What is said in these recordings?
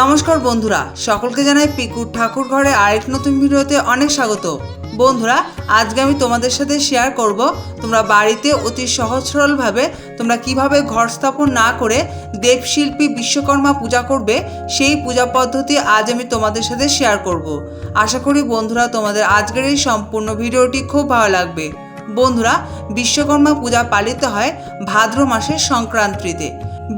নমস্কার বন্ধুরা, সকলকে জানাই পিকুর ঠাকুর ঘরে আরেক নতুন ভিডিওতে অনেক স্বাগত। বন্ধুরা, আজকে আমি তোমাদের সাথে শেয়ার করব তোমরা বাড়িতে অতি সহজ সরলভাবে তোমরা কীভাবে ঘর স্থাপন না করে দেবশিল্পী বিশ্বকর্মা পূজা করবে, সেই পূজা পদ্ধতি আজ আমি তোমাদের সাথে শেয়ার করব। আশা করি বন্ধুরা, তোমাদের আজকের এই সম্পূর্ণ ভিডিওটি খুব ভালো লাগবে। বন্ধুরা, বিশ্বকর্মা পূজা পালিত হয় ভাদ্র মাসের সংক্রান্তিতে।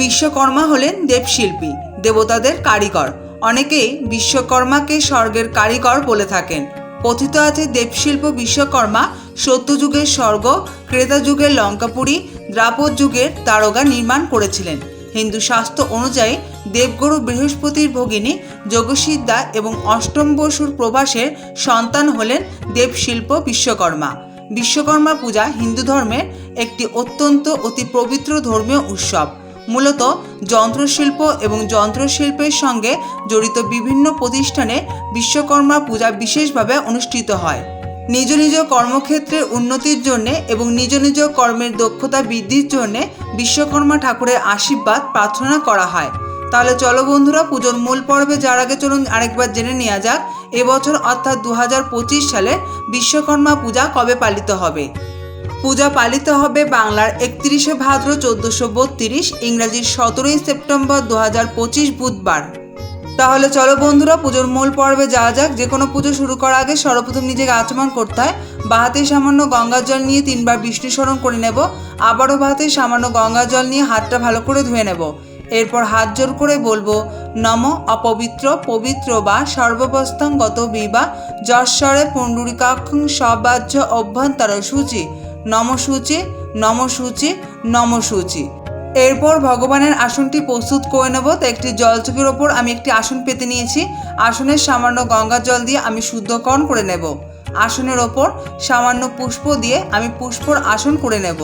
বিশ্বকর্মা হলেন দেবশিল্পী। দেবতাদের কারিগর। অনেকেই বিশ্বকর্মাকে স্বর্গের কারিগর বলে থাকেন। কথিত আছে দেবশিল্প বিশ্বকর্মা সত্যযুগের স্বর্গ ক্রেতা যুগের লঙ্কাপুরী দ্রাপদ যুগের তারকা নির্মাণ করেছিলেন। হিন্দু শাস্ত্র অনুযায়ী দেবগুরু বৃহস্পতির ভগিনী যোগসিদ্ধা এবং অষ্টম বসুর প্রবাসের সন্তান হলেন দেবশিল্প বিশ্বকর্মা। বিশ্বকর্মা পূজা হিন্দু ধর্মের একটি অত্যন্ত অতি পবিত্র ধর্মীয় উৎসব। মূলত যন্ত্রশিল্প এবং যন্ত্রশিল্পের সঙ্গে জড়িত বিভিন্ন প্রতিষ্ঠানে বিশ্বকর্মা পূজা বিশেষভাবে অনুষ্ঠিত হয়। নিজ নিজ কর্মক্ষেত্রের উন্নতির জন্য এবং নিজ নিজ কর্মের দক্ষতা বৃদ্ধির জন্য বিশ্বকর্মা ঠাকুরের আশীর্বাদ প্রার্থনা করা হয়। তাহলে চলো বন্ধুরা, পুজোর মূল পর্বে যার আগে চলুন আরেকবার জেনে নেওয়া যাক। এবছর অর্থাৎ দু হাজার পঁচিশ সালে বিশ্বকর্মা পূজা কবে পালিত হবে? পূজা পালিত হবে বাংলার একত্রিশে ভাদ্র চোদ্দশো বত্রিশ, ইংরাজির সতেরোই সেপ্টেম্বর দু বুধবার। তাহলে চলো বন্ধুরা, পুজোর মূল পর্বে যাওয়া যাক। যে কোনো পুজো শুরু করার আগে সর্বপ্রথম নিজেকে আচমন করতে হয়। বাহাতে সামান্য গঙ্গার জল নিয়ে তিনবার বিষ্ণু স্মরণ করে নেব। আবারও বাহাতে সামান্য গঙ্গার জল নিয়ে হাতটা ভালো করে ধুয়ে নেব। এরপর হাত জোর করে বলব, নম অপবিত্র পবিত্র বা সর্ববস্থাঙ্গত বিবা যশ্বরে পুণ্ডরিকাক্ষং সবাহ্য অভ্যন্তর সূচি। নমসূচি নমসূচি নমসূচি। এরপর ভগবানের আসনটি প্রস্তুত করে নেব। তো একটি জলচকের ওপর আমি একটি আসন পেতে নিয়েছি। আসনের সামান্য গঙ্গা জল দিয়ে আমি শুদ্ধকরণ করে নেব। আসনের ওপর সামান্য পুষ্প দিয়ে আমি পুষ্পর আসন করে নেব।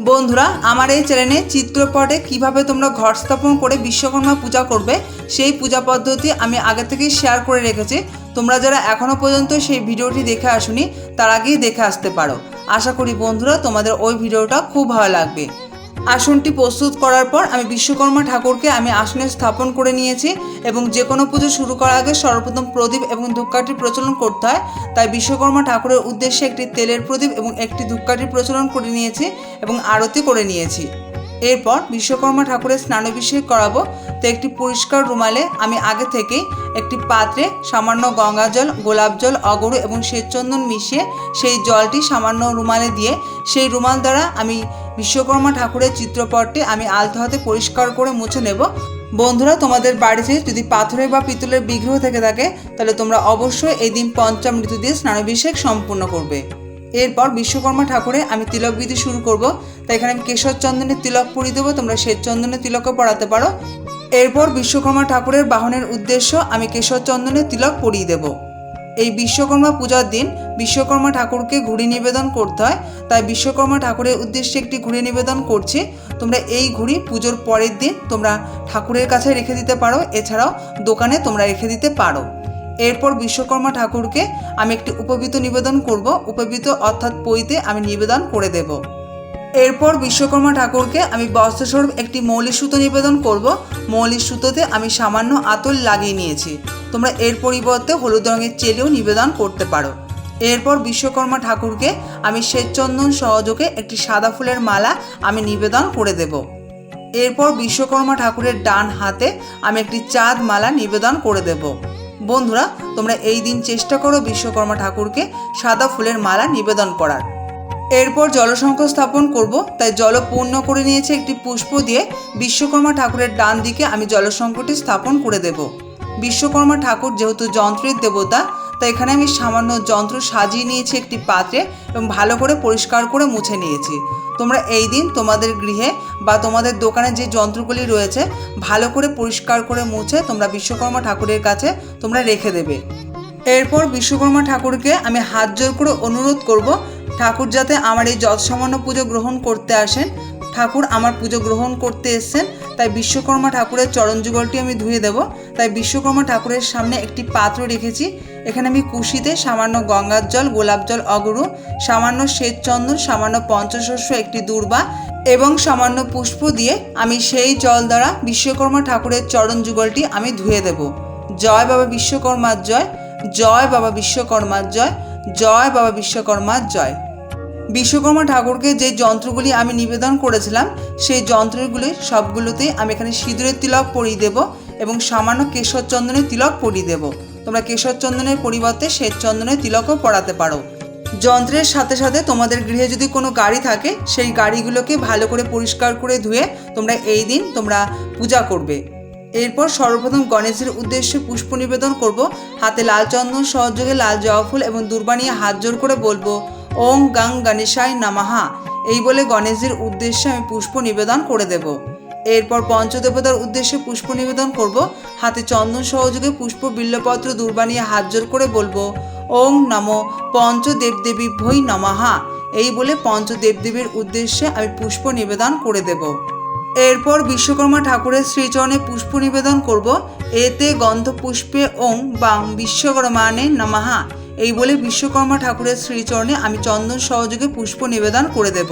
বন্ধুরা, আমার এই চ্যানেলে চিত্রপটে কীভাবে তোমরা ঘর স্থাপন করে বিশ্বকর্মা পূজা করবে, সেই পূজা পদ্ধতি আমি আগে থেকেই শেয়ার করে রেখেছি। তোমরা যারা এখনও পর্যন্ত সেই ভিডিওটি দেখে আসুনি, তার আগেই দেখে আসতে পারো। আশা করি বন্ধুরা তোমাদের ওই ভিডিওটা খুব ভালো লাগবে। আসনটি প্রস্তুত করার পর আমি বিশ্বকর্মা ঠাকুরকে আমি আসনে স্থাপন করে নিয়েছি এবং যে কোনো পুজো শুরু করার আগে সর্বপ্রথম প্রদীপ এবং ধূপকাঠি প্রচলন করতে হয়। তাই বিশ্বকর্মা ঠাকুরের উদ্দেশ্যে একটি তেলের প্রদীপ এবং একটি ধূপকাঠি প্রচলন করে নিয়েছি এবং আরতি করে নিয়েছি। এরপর বিশ্বকর্মা ঠাকুরের স্নানাভিষেক করাবো। তো একটি পরিষ্কার রুমালে আমি আগে থেকেই একটি পাত্রে সামান্য গঙ্গা জল, গোলাপ জল, অগরু এবং শ্বেতচন্দন মিশিয়ে সেই জলটি সামান্য রুমালে দিয়ে সেই রুমাল দ্বারা আমি বিশ্বকর্মা ঠাকুরের চিত্রপটটি আমি আলতো হাতে পরিষ্কার করে মুছে নেব। বন্ধুরা, তোমাদের বাড়িতে যদি পাথরের বা পিতলের বিগ্রহ থেকে থাকে, তাহলে তোমরা অবশ্যই এই দিন পঞ্চামৃত দিয়ে স্নানাভিষেক সম্পূর্ণ করবে। এরপর বিশ্বকর্মা ঠাকুরে আমি তিলক বিধি শুরু করব। তাই এখানে আমি কেশর চন্দনের তিলক পরিয়ে দেবো। তোমরা শ্বেত চন্দনের তিলকও পড়াতে পারো। এরপর বিশ্বকর্মা ঠাকুরের বাহনের উদ্দেশ্য আমি কেশর চন্দনের তিলক পরিয়ে দেব। এই বিশ্বকর্মা পূজার দিন বিশ্বকর্মা ঠাকুরকে ঘুড়ি নিবেদন করতে হয়। তাই বিশ্বকর্মা ঠাকুরের উদ্দেশ্যে একটি ঘুড়ি নিবেদন করছি। তোমরা এই ঘুড়ি পুজোর পরের দিন তোমরা ঠাকুরের কাছে রেখে দিতে পারো। এছাড়াও দোকানে তোমরা রেখে দিতে পারো। এরপর বিশ্বকর্মা ঠাকুরকে আমি একটি উপবৃত নিবেদন করব। উপবৃত অর্থাৎ পইতে আমি নিবেদন করে দেব। এরপর বিশ্বকর্মা ঠাকুরকে আমি বস্ত্রস্বরূপ একটি মৌলিক সুতো নিবেদন করব। মৌলিক সুতোতে আমি সামান্য আতল লাগিয়ে নিয়েছি। তোমরা এর পরিবর্তে হলুদ রঙের চেলেও নিবেদন করতে পারো। এরপর বিশ্বকর্মা ঠাকুরকে আমি শ্বেতচন্দন সহযোগে একটি সাদা ফুলের মালা আমি নিবেদন করে দেব। এরপর বিশ্বকর্মা ঠাকুরের ডান হাতে আমি একটি চাঁদ মালা নিবেদন করে দেব। বন্ধুরা, তোমরা এই দিন চেষ্টা করো বিশ্বকর্মা ঠাকুরকে সাদা ফুলের মালা নিবেদন করার। এরপর জলসংখ স্থাপন করব, তাই জল পূর্ণ করে নিয়েছে একটি পুষ্প দিয়ে বিশ্বকর্মা ঠাকুরের ডান দিকে আমি জলসংকটি স্থাপন করে দেব। বিশ্বকর্মা ঠাকুর যেহেতু যন্ত্রের দেবতা, তাই এখানে আমি সামান্য যন্ত্র সাজিয়ে নিয়েছি একটি পাত্রে এবং ভালো করে পরিষ্কার করে মুছে নিয়েছি। তোমরা এই দিন তোমাদের গৃহে বা তোমাদের দোকানে যে যন্ত্রগুলি রয়েছে, ভালো করে পরিষ্কার করে মুছে তোমরা বিশ্বকর্মা ঠাকুরের কাছে তোমরা রেখে দেবে। এরপর বিশ্বকর্মা ঠাকুরকে আমি হাত জোর করে অনুরোধ করব ঠাকুর যাতে আমার এই যৎসামান্য পুজো গ্রহণ করতে আসেন ঠাকুর আমার পুজো গ্রহণ করতে এসেছেন, তাই বিশ্বকর্মা ঠাকুরের চরণ যুগলটি আমি ধুয়ে দেব। তাই বিশ্বকর্মা ঠাকুরের সামনে একটি পাত্র রেখেছি। এখানে আমি কুশিতে সামান্য গঙ্গার জল, গোলাপ জল অগরু, সামান্য শ্বেত চন্দন সামান্য পঞ্চশস্য, একটি দূর্বা এবং সামান্য পুষ্প দিয়ে আমি সেই জল দ্বারা বিশ্বকর্মা ঠাকুরের চরণ যুগলটি আমি ধুয়ে দেব। জয় বাবা বিশ্বকর্মার জয় জয় বাবা বিশ্বকর্মার জয় জয় বাবা বিশ্বকর্মার জয়। বিশ্বকর্মা ঠাকুরকে যে যন্ত্রগুলি আমি নিবেদন করেছিলাম, সেই যন্ত্রগুলি সবগুলোতেই আমি এখানে সিঁদুরের তিলক পরিয়ে দেব এবং সামান্য কেশর চন্দনের তিলক পরিয়ে দেব। তোমরা কেশর চন্দনের পরিবর্তে শ্বেত চন্দনের তিলকও পরাতে পারো। যন্ত্রের সাথে সাথে তোমাদের গৃহে যদি কোনো গাড়ি থাকে, সেই গাড়িগুলোকে ভালো করে পরিষ্কার করে ধুয়ে তোমরা এই দিন তোমরা পূজা করবে। এরপর সর্বপ্রথম গণেশের উদ্দেশ্যে পুষ্প নিবেদন করব। হাতে লাল চন্দন, সহযোগে লাল জবা ফুল এবং দুর্বানিয়ে হাত জোর করে বলব ওং গাং গণেশায় নামাহা এই বলে গণেশজির উদ্দেশ্যে আমি পুষ্প নিবেদন করে দেব। এরপর পঞ্চদেবতার উদ্দেশ্যে পুষ্প নিবেদন করব। হাতে চন্দন সহযোগে পুষ্প বিল্লপত্র দুর্বানিয়ে হাত জোর করে বলব ওং নম পঞ্চদেবদেবী ভৈ নমাহা এই বলে পঞ্চদেবদেবীর উদ্দেশ্যে আমি পুষ্প নিবেদন করে দেব। এরপর বিশ্বকর্মা ঠাকুরের শ্রীচরণে পুষ্প নিবেদন করব। এতে গন্ধ পুষ্পে ওং বাং বিশ্বকর্মানে নমাহা এই বলে বিশ্বকর্মা ঠাকুরের শ্রীচরণে আমি চন্দন সহযোগে পুষ্প নিবেদন করে দেব।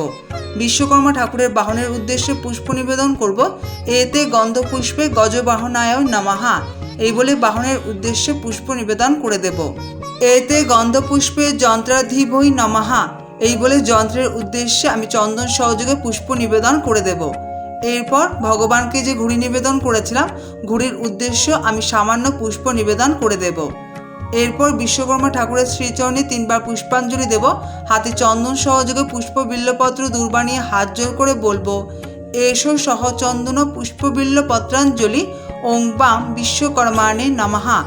বিশ্বকর্মা ঠাকুরের বাহনের উদ্দেশ্যে পুষ্প নিবেদন করব। এতে গন্ধ পুষ্পে গজবাহনায় নমাহা এই বলে বাহনের উদ্দেশ্যে পুষ্প নিবেদন করে দেব। এতে গন্ধ পুষ্পে যন্ত্রাধিবই নমাহা এই বলে যন্ত্রের উদ্দেশ্যে আমি চন্দন সহযোগে পুষ্প নিবেদন করে দেব। এরপর ভগবানকে যে ঘুড়ি নিবেদন করেছিলাম, ঘুড়ির উদ্দেশ্য আমি সামান্য পুষ্প নিবেদন করে দেব। এরপর বিশ্বকর্মা ঠাকুরের শ্রীচরণে তিনবার পুষ্পাঞ্জলি দেব। হাতে চন্দন সহযোগে পুষ্প বিল্লপত্র দুর্বানিয়ে হাত জোর করে বলব, এসো সহচন্দন পুষ্পবিল্ল পত্রাঞ্জলি ওং বাম বিশ্বকর্মাণে নমাহা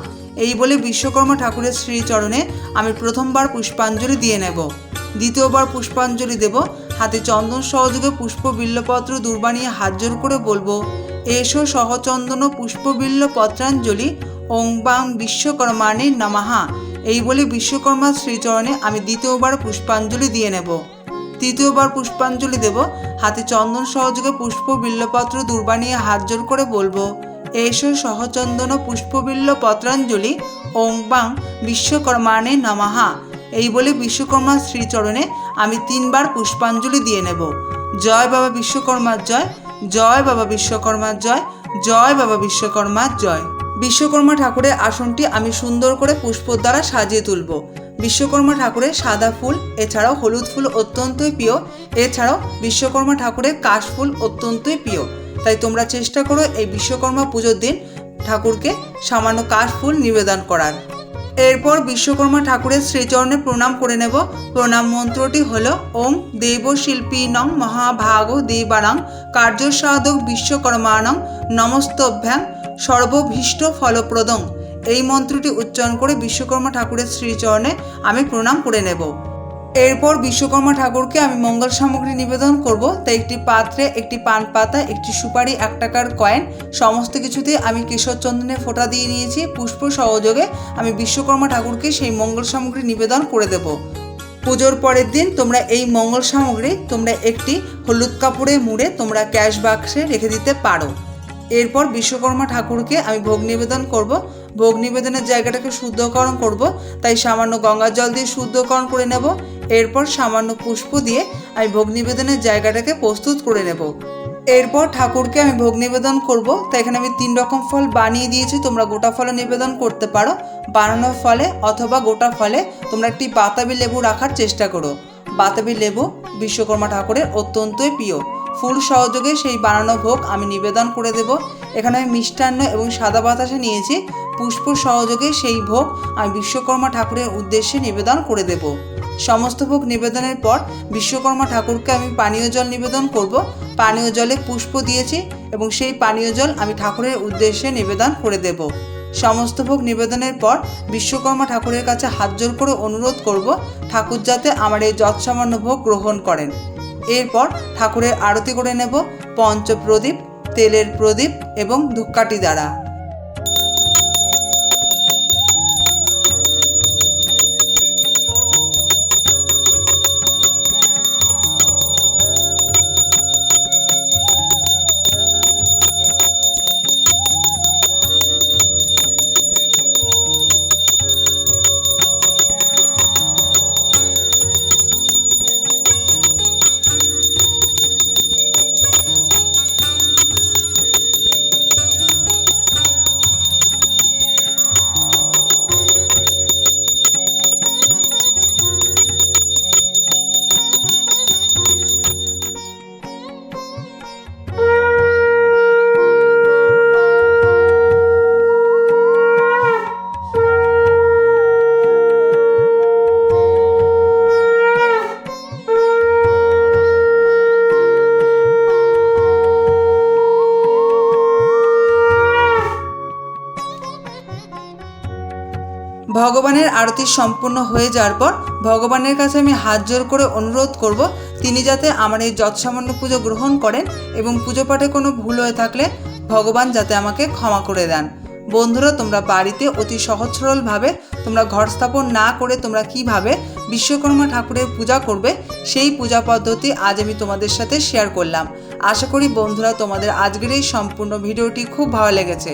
এই বলে বিশ্বকর্মা ঠাকুরের শ্রীচরণে আমি প্রথমবার পুষ্পাঞ্জলি দিয়ে নেব। দ্বিতীয়বার পুষ্পাঞ্জলি দেব। হাতে চন্দন সহযোগে পুষ্প বিল্লপত্র দুর্বানিয়ে হাত জোর করে বলব, এসো সহচন্দন পুষ্পবিল্ল পত্রাঞ্জলি ওং বাং বিশ্বকর্মাণে নমাহা এই বলে বিশ্বকর্মা শ্রীচরণে আমি দ্বিতীয়বার পুষ্পাঞ্জলি দিয়ে নেব। তৃতীয়বার পুষ্পাঞ্জলি দেব। হাতে চন্দন সহযোগে পুষ্প বিল্লপত্র দুর্বানিয়ে হাত জোর করে বলব, এসো সহচন্দন পুষ্পবিল্ল পত্রাঞ্জলি ওং বাং বিশ্বকর্মাণে নমাহা এই বলে বিশ্বকর্মা শ্রীচরণে আমি তিনবার পুষ্পাঞ্জলি দিয়ে নেব। জয় বাবা বিশ্বকর্মার জয় জয় বাবা বিশ্বকর্মার জয় জয় বাবা বিশ্বকর্মার জয়। বিশ্বকর্মা ঠাকুরের আসনটি আমি সুন্দর করে পুষ্প দ্বারা সাজিয়ে তুলব। বিশ্বকর্মা ঠাকুরের সাদা ফুল, এছাড়াও হলুদ ফুল অত্যন্তই প্রিয়। এছাড়াও বিশ্বকর্মা ঠাকুরের কাশ ফুল অত্যন্তই প্রিয়। তাই তোমরা চেষ্টা করো এই বিশ্বকর্মা পুজোর দিন ঠাকুরকে সামান্য কাশ ফুল নিবেদন করার। এরপর বিশ্বকর্মা ঠাকুরের শ্রীচরণে প্রণাম করে নেব। প্রণাম মন্ত্রটি হল, ওম দেব শিল্পী নং মহাভাগ দেবানাং কার্য সাধক বিশ্বকর্মাণং নমস্তভ্যাং সর্বভীষ্ট ফলপ্রদং এই মন্ত্রটি উচ্চারণ করে বিশ্বকর্মা ঠাকুরের শ্রীচরণে আমি প্রণাম করে নেব। এরপর বিশ্বকর্মা ঠাকুরকে আমি মঙ্গল সামগ্রী নিবেদন করব। তাই একটি পাত্রে, একটি পান পাতা, একটি সুপারি, এক টাকার কয়েন, সমস্ত কিছুতে আমি কেশর চন্দনের ফোঁটা দিয়ে নিয়েছি। পুষ্প সহযোগে আমি বিশ্বকর্মা ঠাকুরকে সেই মঙ্গল সামগ্রী নিবেদন করে দেব। পুজোর পরের দিন তোমরা এই মঙ্গল সামগ্রী তোমরা একটি হলুদ কাপড়ে মুড়ে তোমরা ক্যাশ বাক্সে রেখে দিতে পারো। এরপর বিশ্বকর্মা ঠাকুরকে আমি ভোগ নিবেদন করব। ভোগ নিবেদনের জায়গাটাকে শুদ্ধকরণ করব। তাই সামান্য গঙ্গা জল দিয়ে শুদ্ধকরণ করে নেব। এরপর সামান্য পুষ্প দিয়ে আমি ভোগ নিবেদনের জায়গাটাকে প্রস্তুত করে নেব। এরপর ঠাকুরকে আমি ভোগ নিবেদন করব। তাই এখানে আমি তিন রকম ফল বানিয়ে দিয়েছি। তোমরা গোটা ফলে নিবেদন করতে পারো। বানানো ফলে অথবা গোটা ফলে তোমরা একটি বাতাবি লেবু রাখার চেষ্টা করো। বাতাবি লেবু বিশ্বকর্মা ঠাকুরের অত্যন্তই প্রিয়। ফুল সহযোগে সেই বানানো ভোগ আমি নিবেদন করে দেব। এখানে আমি মিষ্টান্ন এবং সাদা বাতাসে নিয়েছি। পুষ্প সহযোগে সেই ভোগ আমি বিশ্বকর্মা ঠাকুরের উদ্দেশ্যে নিবেদন করে দেব। সমস্ত ভোগ নিবেদনের পর বিশ্বকর্মা ঠাকুরকে আমি পানীয় জল নিবেদন করব। পানীয় জলে পুষ্প দিয়েছি এবং সেই পানীয় জল আমি ঠাকুরের উদ্দেশ্যে নিবেদন করে দেব। সমস্ত ভোগ নিবেদনের পর বিশ্বকর্মা ঠাকুরের কাছে হাত জোর করে অনুরোধ করব ঠাকুর যাতে আমার এই যৎসামান্য ভোগ গ্রহণ করেন। এরপর ঠাকুরের আরতি করে নেব পঞ্চপ্রদীপ তেলের প্রদীপ এবং ধূপকাঠি দ্বারা। আরতি সম্পূর্ণ হয়ে যাওয়ার পর ভগবানের কাছে আমি হাত জোর করে অনুরোধ করব, তিনি যাতে আমার এই যৎসামান্য পুজো গ্রহণ করেন এবং পুজো পাঠে কোনো ভুল হয়ে থাকলে ভগবান যাতে আমাকে ক্ষমা করে দেন। বন্ধুরা, তোমরা বাড়িতে অতি সহজ সরলভাবে তোমরা ঘর স্থাপন না করে তোমরা কীভাবে বিশ্বকর্মা ঠাকুরের পূজা করবে, সেই পূজা পদ্ধতি আজ আমি তোমাদের সাথে শেয়ার করলাম। আশা করি বন্ধুরা, তোমাদের আজকের এই সম্পূর্ণ ভিডিওটি খুব ভালো লেগেছে।